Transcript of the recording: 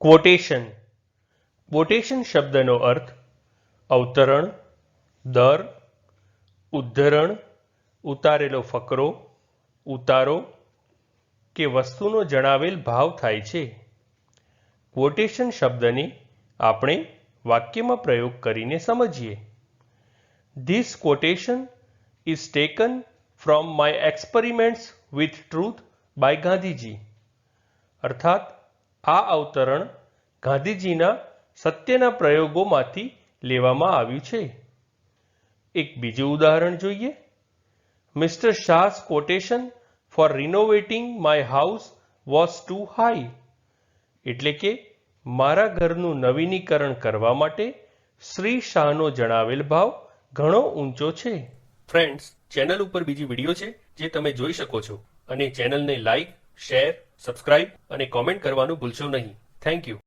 Quotation quotation શબ્દનો અર્થ અવતરણ, દર, ઉદ્ધરણ, ઉતારેલો ફકરો, ઉતારો કે વસ્તુનો જણાવેલ ભાવ થાય છે. ક્વોટેશન શબ્દને આપણે વાક્યમાં પ્રયોગ કરીને સમજીએ. This quotation is taken from my experiments with truth by Gandhiji અર્થાત આ અવતરણ ગાંધીજીના સત્યના પ્રયોગોમાંથી લેવામાં આવ્યું છે. એક બીજું ઉદાહરણ જોઈએ. Mister Shah's quotation for renovating my house was too high એટલે કે મારા ઘરનું નવીનીકરણ કરવા માટે શ્રી શાહનો જણાવેલ ભાવ ઘણો ઊંચો છે. ફ્રેન્ડ્સ ચેનલ ઉપર બીજી વીડિયો છે જે તમે જોઈ શકો છો. અને ચેનલને લાઈક શેર સબસ્ક્રાઇબ અને કોમેન્ટ કરવાનું ભૂલશો નહીં. Thank you.